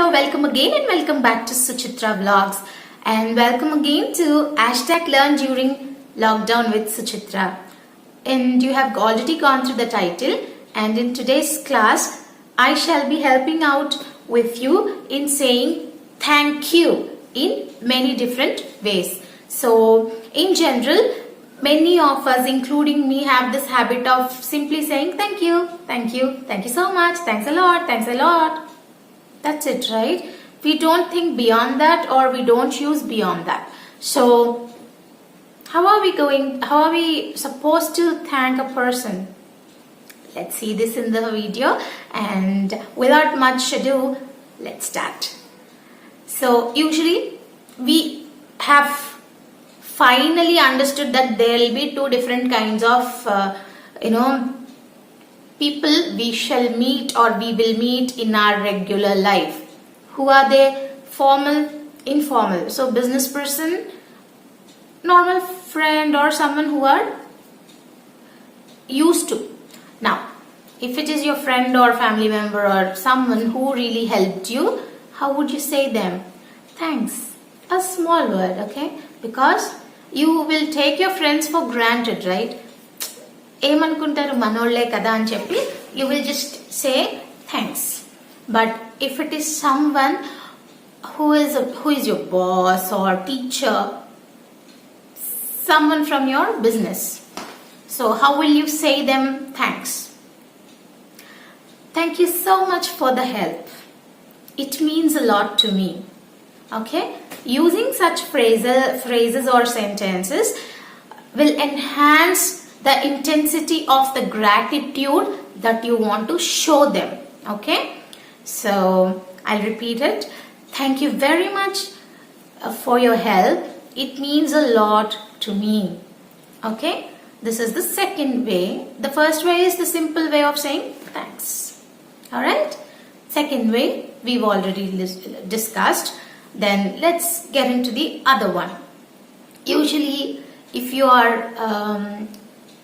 Hello, welcome again and welcome back to Suchitra Vlogs. And welcome again to hashtag learn during lockdown with Suchitra. And you have already gone through the title. And in today's class, I shall be helping out with you in saying thank you in many different ways. So, in general, many of us, including me, have this habit of simply saying thank you, thank you, thank you so much, thanks a lot, thanks a lot. That's it, right? We don't think beyond that or we don't use beyond that. So, how are we going? How are we supposed to thank a person? Let's see this in the video and without much ado, let's start. So, usually we have finally understood that there will be two different kinds of, uh, you know, people we shall meet or we will meet in our regular life. Who are they? Formal, informal. So, business person, normal friend, or someone who are used to. Now, if it is your friend or family member or someone who really helped you, how would you say them? Thanks. A small word, okay? Because you will take your friends for granted, right? ఏమనుకుంటారు మనోళ్ళే కదా అని చెప్పి you will just say thanks but if it is someone who is who is your boss or teacher someone from your business. So, how will you say them thanks? Thank you so much for the help. It means a lot to me. Okay? Using such phrases, phrases or sentences will enhance the intensity of the gratitude that you want to show them. Okay? So, I'll repeat it. Thank you very much uh, for your help. It means a lot to me. Okay? This is the second way. The first way is the simple way of saying thanks. Alright? Second way we've already discussed. Then let's get into the other one. Usually, if you are um,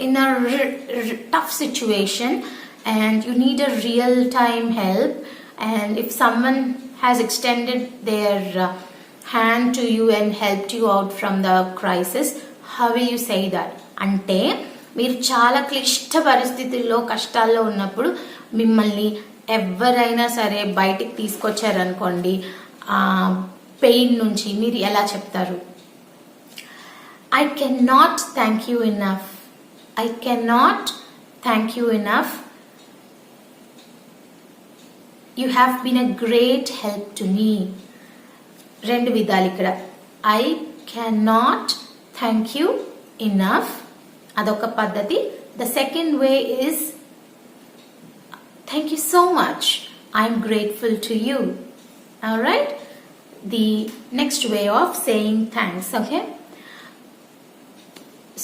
in a r- r- tough situation and you need a real time help, and if someone has extended their uh, hand to you and helped you out from the crisis, how will you say that? అంటే మీరు చాలా క్లిష్ట పరిస్థితుల్లో కష్టాల్లో ఉన్నప్పుడు మిమ్మల్ని ఎవరైనా సరే బయటికి తీసుకొచ్చారనుకోండి ఆ పెయిన్ నుంచి మీరు ఎలా చెప్తారు I cannot thank you enough. I cannot thank you enough. You have been a great help to me. రెండు విధాలు ఇక్కడ I cannot thank you enough అదొక పద్ధతి the second way is thank you so much I'm grateful to you right the next way of saying thanks okay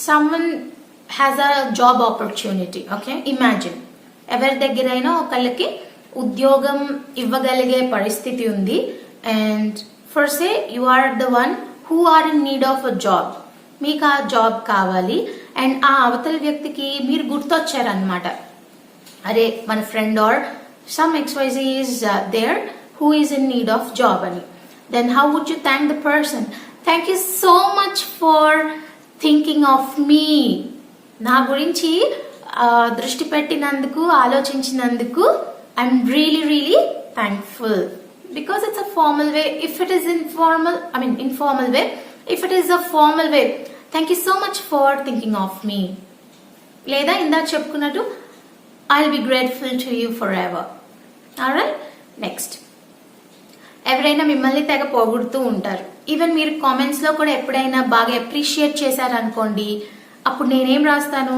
someone has a job opportunity okay imagine ఎవరి దగ్గరైనా ఒకళ్ళకి ఉద్యోగం ఇవ్వగలిగే పరిస్థితి ఉంది. And for say you are the one who are in need of a job మీకు ఆ job కావాలి. అండ్ ఆ అవతల వ్యక్తికి మీరు గుర్తొచ్చారనమాట అరే మన friend or some XYZ is there who is in need of job అని. Then how would you thank the person thank you so much for thinking of me నా గురించి దృష్టి పెట్టినందుకు ఆలోచించినందుకు I'm really really thankful because it's a formal way if it is informal I mean informal way if it is a formal way thank you so much for thinking of me లేదా ఇందాక చెప్పుకున్నట్టు I will be grateful to you forever right next ఎవరైనా మిమ్మల్ని తెగ పొగుడుతూ ఉంటారు. Even మీరు కామెంట్స్లో కూడా ఎప్పుడైనా బాగా అప్రిషియేట్ చేశారనుకోండి అప్పుడు నేనేం రాస్తాను?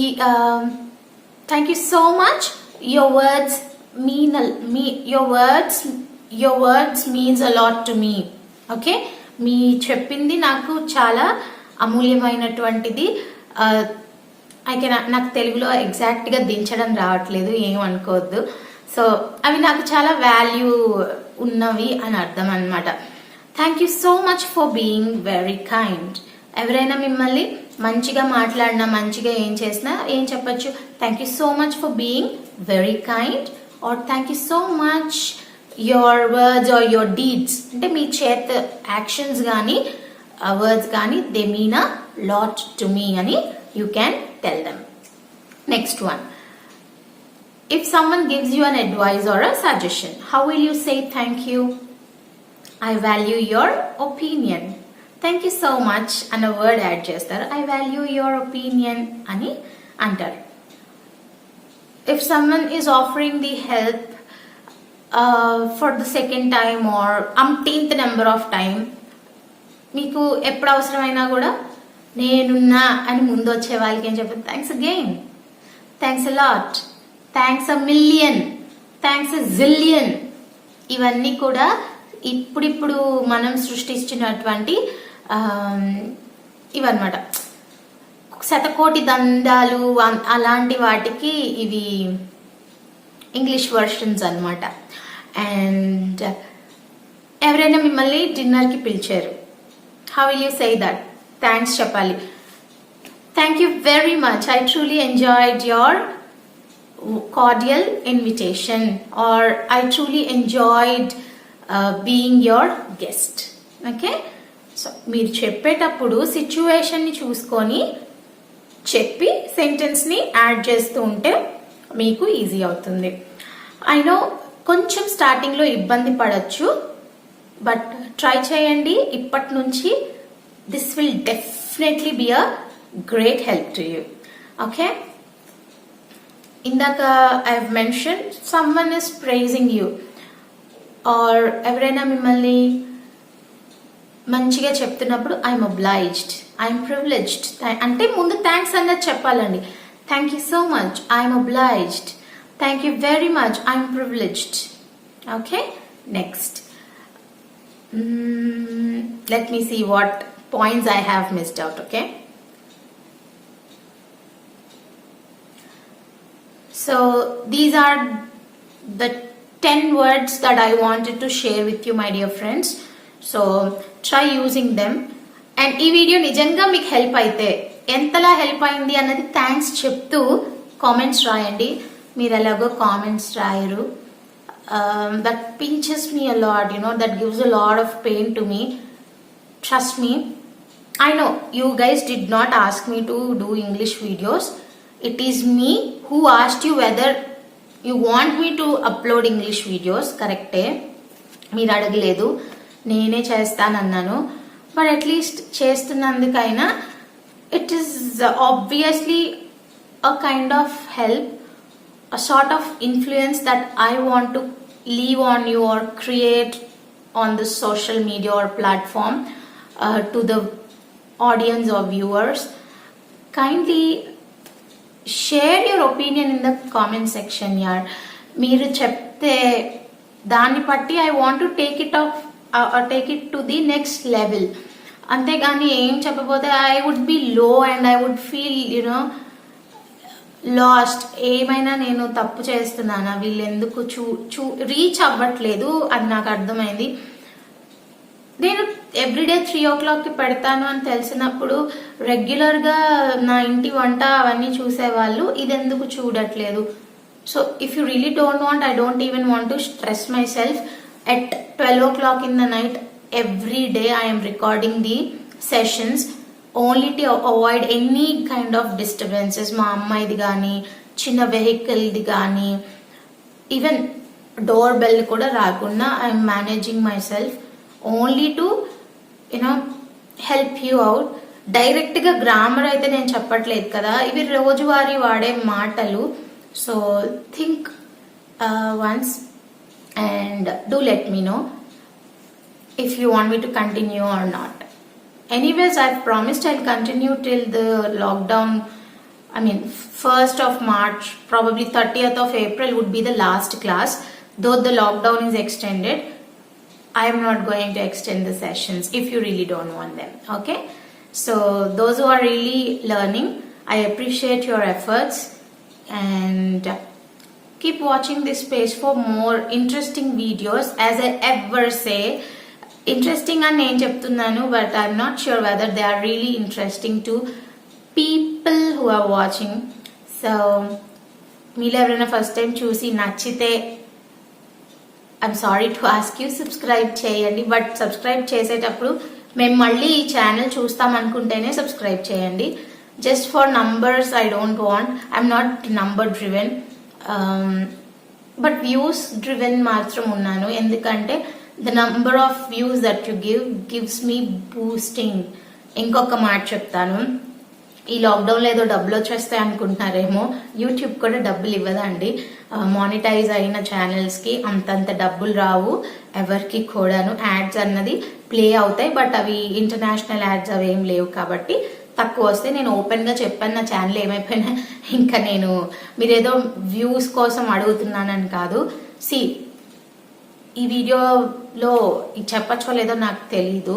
ఈ thank you so much your words mean me your words your words means a lot to me okay మీ చెప్పింది నాకు చాలా అమూల్యమైనటువంటిది. Uh, ఐ కెన్ నాకు తెలుగులో ఎగ్జాక్ట్గా దించడం రావట్లేదు ఏమనుకోవద్దు అనుకోవద్దు. సో అవి నాకు చాలా వాల్యూ ఉన్నవి అని అర్థం అనమాట thank you so much for being very kind ఎవరైనా మిమ్మల్ని మంచిగా మాట్లాడినా మంచిగా ఏం చేసినా ఏం చెప్పచ్చు. Thank you so much for being very kind or thank you so much your words or your deeds అంటే మీ చేత యాక్షన్స్ కానీ వర్డ్స్ కానీ they mean a lot to me అని you can tell them next one if someone gives you an advice or a suggestion how will you say thank you I value your opinion thank you so much అన్న word add చేస్తారు. I value your opinion అని అంటారు. If someone is offering the help for the second time or umpteenth number of time మీకు ఎప్పుడు అవసరమైనా కూడా నేనున్నా అని ముందు వచ్చే వాళ్ళకి ఏం చెప్పారు thanks again thanks lot thanks a million thanks a zillion ఇవన్నీ కూడా ఇప్పుడిప్పుడు మనం సృష్టించినటువంటి ఇవన్నమాట. శతకోటి దండాలు అలాంటి వాటికి ఇవి ఇంగ్లీష్ వర్షన్స్ అనమాట అండ్ ఎవరైనా మిమ్మల్ని డిన్నర్కి పిలిచారు. How will you say that? Thanks చెప్పాలి. Thank you very much. I truly enjoyed your cordial invitation. Or I truly enjoyed being your guest. Okay? So మీరు చెప్పేటప్పుడు సిచ్యువేషన్ని చూసుకొని చెప్పి సెంటెన్స్ని యాడ్ చేస్తూ ఉంటే మీకు ఈజీ అవుతుంది. ఐ నో కొంచెం స్టార్టింగ్లో ఇబ్బంది పడచ్చు బట్ ట్రై చేయండి. ఇప్పటి నుంచి this will definitely be a great help to you okay ఇందాక I uh mention someone is praising you or ఎవరైనా మిమ్మల్ని మంచిగా చెప్తున్నప్పుడు ఐఎమ్ ఒబ్లైజ్డ్ ఐఎమ్ ప్రివిలేజ్డ్ అంటే ముందు థ్యాంక్స్ అన్నది చెప్పాలండి. Thank you so much I'm obliged thank you very much I'm privileged okay next let me see what points I have missed out okay So these are the 10 words that I wanted to share with you, my dear friends. So try using them and ఈ video నిజంగా మీకు help అయితే ఎంతలా help అయింది అన్నది thanks చెప్తూ comments రాయండి. మీరు ఎలాగో కామెంట్స్ రాయరు. That pinches me a lot you know that gives a lot of pain to me trust me I know you guys did not ask me to do English videos it is me who asked you whether you want me to upload English videos కరెక్టే మీరు అడగలేదు. నేనే చేస్తాను అన్నాను but at least చేస్తున్నందుకైనా it is obviously a kind of help a sort of influence that I want to leave on you or create on the social media or platform to the audience of viewers kindly share your opinion in the comment section యార్ మీరు చెప్తే దాన్ని బట్టి I want to take it of take it to the next level అంతేగాని ఏం చెప్పబోతే I would be low and I would feel you know lost ఏమైనా నేను తప్పు చేస్తున్నానా? వీళ్ళు ఎందుకు చూ చూ రీచ్ అవ్వట్లేదు అది నాకు అర్థమైంది. నేను ఎవ్రీడే త్రీ ఓ క్లాక్కి పెడతాను అని తెలిసినప్పుడు రెగ్యులర్గా నా ఇంటి వంట అవన్నీ చూసేవాళ్ళు ఇది ఎందుకు చూడట్లేదు? So if you really don't want I don't even want to stress myself at twelve o'clock in the night every day am recording the sessions only to avoid any kind of disturbances మా అమ్మాయిది కానీ చిన్న వెహికల్ది కానీ even door bell కూడా రాకుండా I'm managing myself only to you know help you out డైరెక్ట్గా grammar అయితే నేను చెప్పట్లేదు కదా ఇవి రోజువారీ వాడే మాటలు. So think once and do let me know if you want me to continue or not. Anyways i've promised i'll continue till the lockdown i mean 1st of march probably 30th of april would be the last class. Though the lockdown is extended i am not going to extend the sessions if you really don't want them okay? So those who are really learning i appreciate your efforts and keep watching this page for more interesting videos. As I ever say, interesting అని నేను చెప్తున్నాను but I'm not sure whether they are really interesting to people who are watching so మీరు ఎవరైనా first time చూసి నచ్చితే I'm sorry to ask you subscribe చేయండి. But subscribe చేసేటప్పుడు మేము మళ్ళీ ఈ ఛానల్ చూస్తాం అనుకుంటేనే సబ్స్క్రైబ్ చేయండి. Just for numbers I don't want I'm not number driven but views driven మాత్రం ఉన్నాను. ఎందుకంటే the number of views that you give gives me boosting ఇంకొక మాట చెప్తాను. ఈ లాక్డౌన్లో ఏదో డబ్బులు వచ్చేస్తాయి అనుకుంటున్నారేమో. యూట్యూబ్ కూడా డబ్బులు ఇవ్వదండి. Uh, మానిటైజ్ అయిన ఛానల్స్కి అంతంత డబ్బులు రావు. ఎవరికి కూడాను యాడ్స్ అన్నది ప్లే అవుతాయి. బట్ అవి ఇంటర్నేషనల్ యాడ్స్ అవి ఏం లేవు కాబట్టి తక్కువ వస్తే నేను ఓపెన్గా చెప్పాను నా ఛానల్ ఏమైపోయినా ఇంకా నేను మీరేదో వ్యూస్ కోసం అడుగుతున్నానని కాదు. సి ఈ వీడియోలో ఇది చెప్పచ్చో లేదో నాకు తెలీదు.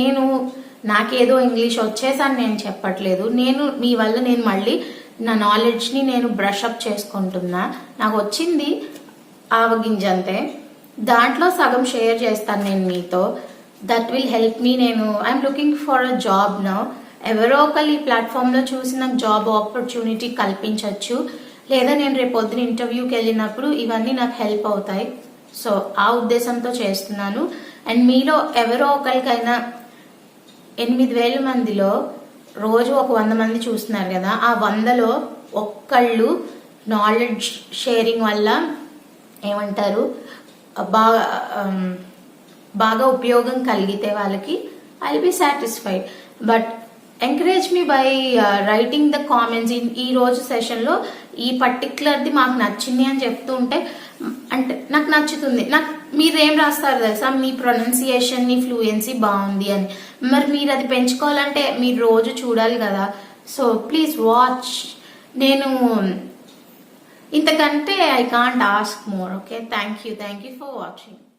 నేను నాకేదో ఇంగ్లీష్ వచ్చేసని నేను చెప్పట్లేదు. నేను మీ వల్ల నేను మళ్ళీ నా నాలెడ్జ్ని నేను బ్రష్ అప్ చేసుకుంటున్నా. నాకు వచ్చింది ఆవగింజ అంతే. దాంట్లో సగం షేర్ చేస్తాను నేను మీతో. దట్ విల్ హెల్ప్ మీ నేను I'm looking for a job నా ఎవరో ఒకరు ఈ ప్లాట్ఫామ్లో చూసి నాకు జాబ్ ఆపర్చునిటీ కల్పించవచ్చు లేదా నేను రేపు పొద్దున ఇంటర్వ్యూకి వెళ్ళినప్పుడు ఇవన్నీ నాకు హెల్ప్ అవుతాయి. సో ఆ ఉద్దేశంతో చేస్తున్నాను. అండ్ మీలో ఎవరో ఒకరికైనా ఎనిమిది వేల మందిలో రోజు ఒక వంద మంది చూస్తున్నారు కదా ఆ వందలో ఒక్కళ్ళు నాలెడ్జ్ షేరింగ్ వల్ల ఏమంటారు? బాగా బాగా ఉపయోగం కలిగితే వాళ్ళకి I be satisfied but encourage me by writing the comments ఈ రోజు సెషన్లో ఈ పర్టికులర్ది మాకు నచ్చింది అని చెప్తూ ఉంటే అంటే నాకు నచ్చుతుంది. నాకు మీరు ఏం రాస్తారు తెలుసా? మీ ప్రొనౌన్సియేషన్ మీ ఫ్లూయెన్సీ బాగుంది అని. మరి మీరు అది పెంచుకోవాలంటే మీరు రోజు చూడాలి కదా. సో ప్లీజ్ వాచ్ నేను ఇంతకంటే I can't ask more okay thank you thank you for watching